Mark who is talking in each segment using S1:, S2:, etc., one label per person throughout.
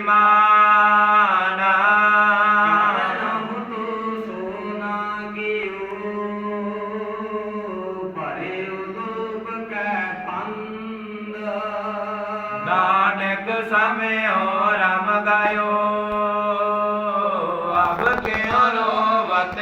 S1: ਮਾਨਾ।
S2: ਤੂ ਸੋਨਾ ਕੀਓ
S1: ਨਾਨਕ ਸਮਿਓ ਰਮ ਗਇਓ। ਅਬ ਕਿਉ ਰੋਵਤ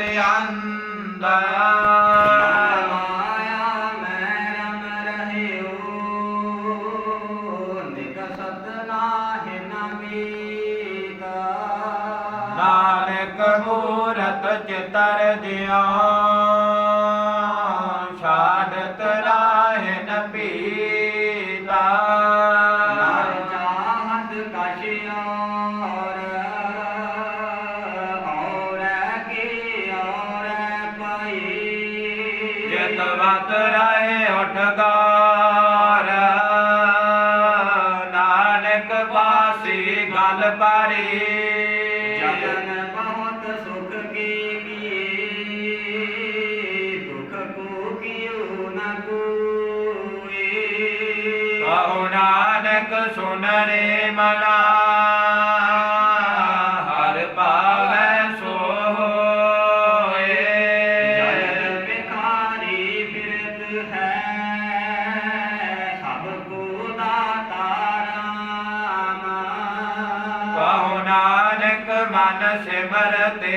S1: ਮੂਰਤ ਚਿਤਰ ਦਿਓ ਛਾੜਤ ਰਾਹਿ ਨ ਜਿਤ ਵਤ ਰਹੇ ਉਠਗਾਰ ਨਾਨਕ ਬਾਸੀ ਗਲ ਪਾਰੀ।
S2: ਜਗਨ ਬਹੁਤ ਸੁਖ ਕੀ ਕੀ ਦੁਖ ਕੋ ਕਿਉ ਨ ਕੋਈ
S1: ਕਹੋ ਨਾਨਕ ਸੁਨ ਰੇ ਮਨਾ। ਮਨ ਸਿਮਰਤੇ